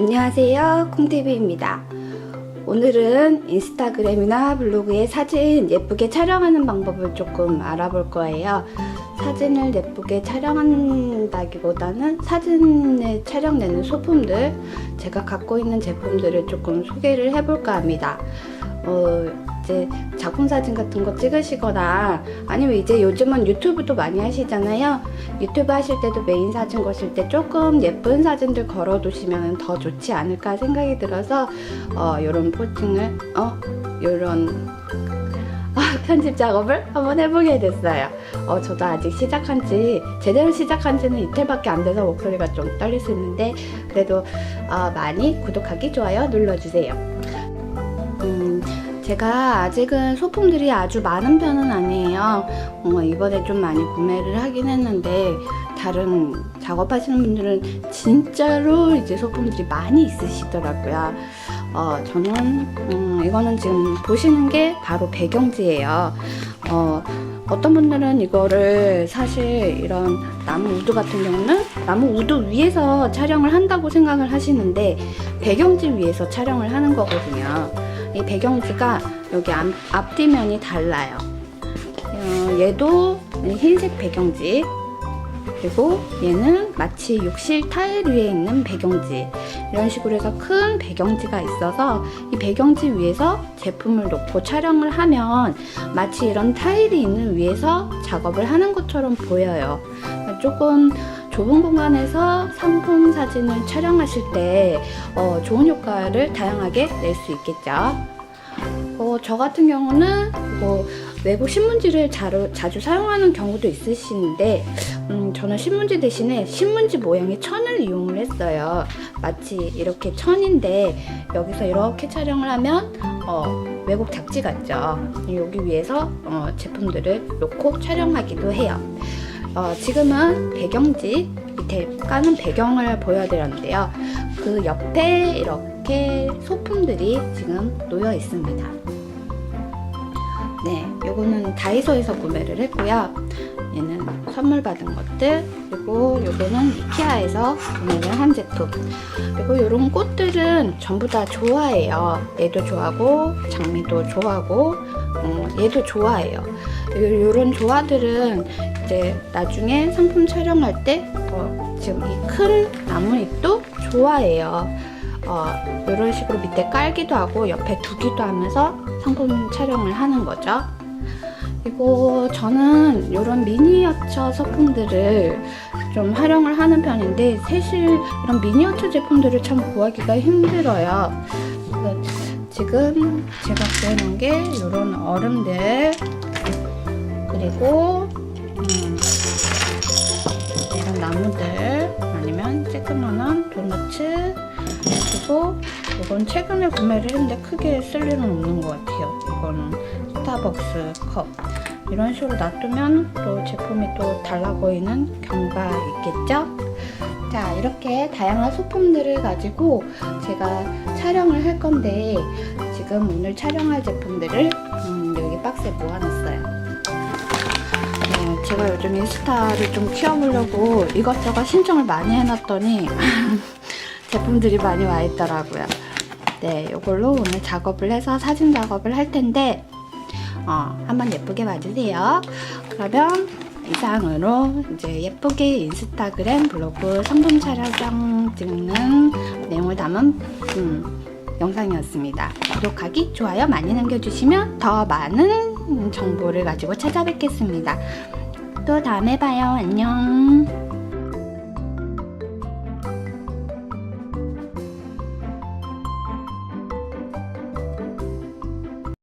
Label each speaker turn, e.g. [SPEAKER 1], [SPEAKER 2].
[SPEAKER 1] 안녕하세요. 콩TV입니다. 오늘은 인스타그램이나 블로그에 사진 예쁘게 촬영하는 방법을 조금 알아볼 거예요. 사진을 예쁘게 촬영한다기보다는 사진에 촬영되는 소품들 제가 갖고 있는 제품들을 조금 소개를 해볼까 합니다. 어, 이제 작품 사진 같은 거 찍으시거나 아니면 이제 요즘은 유튜브도 많이 하시잖아요. 유튜브 하실 때도 메인 사진 거실 때 조금 예쁜 사진들 걸어 두시면 더 좋지 않을까 생각이 들어서 어, 요런 포팅을 어, 요런 아, 편집 작업을 한번 해보게 됐어요. 어, 저도 아직 시작한 지, 제대로 시작한 지는 이틀밖에 안 돼서 목소리가 좀 떨릴 수 있는데, 그래도 어, 많이 구독하기, 좋아요 눌러주세요. 음, 제가 아직은 소품들이 아주 많은 편은 아니에요. 어, 이번에 좀 많이 구매를 하긴 했는데 다른 작업하시는 분들은 진짜로 이제 소품들이 많이 있으시더라고요. 어, 저는 음, 이거는 지금 보시는 게 바로 배경지예요. 어, 어떤 분들은 이거를 사실 이런 나무 우드 같은 경우는 나무 우드 위에서 촬영을 한다고 생각을 하시는데 배경지 위에서 촬영을 하는 거거든요. 이 배경지가 여기 앞, 앞뒤면이 달라요. 어, 얘도 흰색 배경지 그리고 얘는 마치 욕실 타일 위에 있는 배경지 이런 식으로 해서 큰 배경지가 있어서 이 배경지 위에서 제품을 놓고 촬영을 하면 마치 이런 타일이 있는 위에서 작업을 하는 것처럼 보여요. 조금 좁은 공간에서 상품 사진을 촬영하실 때 어, 좋은 효과를 다양하게 낼 수 있겠죠. 어, 저 같은 경우는 뭐 외국 신문지를 자ru, 자주 사용하는 경우도 있으시는데 음, 저는 신문지 대신에 신문지 모양의 천을 이용을 했어요. 마치 이렇게 천인데 여기서 이렇게 촬영을 하면 어, 외국 잡지 같죠. 여기 위에서 어, 제품들을 놓고 촬영하기도 해요. 어, 지금은 배경지 밑에 까는 배경을 보여드렸는데요. 그 옆에 이렇게 소품들이 지금 놓여 있습니다. 네, 요거는 다이소에서 구매를 했고요. 얘는 선물 받은 것들, 그리고 요거는 이케아에서 구매를 한 제품. 그리고 요런 꽃들은 전부 다 좋아해요. 얘도 좋아하고, 장미도 좋아하고, 어, 얘도 좋아해요. 요, 요런 조화들은 이제 나중에 상품 촬영할 때 어, 지금 이 큰 나뭇잎도 좋아해요. 어, 이런 식으로 밑에 깔기도 하고 옆에 두기도 하면서 상품 촬영을 하는 거죠. 그리고 저는 이런 미니어처 소품들을 좀 활용을 하는 편인데 사실 이런 미니어처 제품들을 참 구하기가 힘들어요. 지금 제가 구해놓은 게 이런 얼음들 그리고 음, 이런 나무들 아니면 쬐끄만한 도너츠 그리고 이건 최근에 구매를 했는데 크게 쓸 일은 없는 것 같아요. 이거는 스타벅스 컵 이런 식으로 놔두면 또 제품이 또 달라 보이는 경우가 있겠죠? 자 이렇게 다양한 소품들을 가지고 제가 촬영을 할 건데 지금 오늘 촬영할 제품들을 음, 여기 박스에 모아놨어요. 네, 제가 요즘 인스타를 좀 키워보려고 이것저것 신청을 많이 해놨더니 제품들이 많이 와 있더라고요. 네, 이걸로 오늘 작업을 해서 사진 작업을 할 텐데 어, 한번 예쁘게 봐주세요. 그러면 이상으로 이제 예쁘게 인스타그램 블로그 상품 촬영 찍는 내용을 담은 음, 영상이었습니다. 구독하기, 좋아요 많이 남겨주시면 더 많은 정보를 가지고 찾아뵙겠습니다. 또 다음에 봐요. 안녕.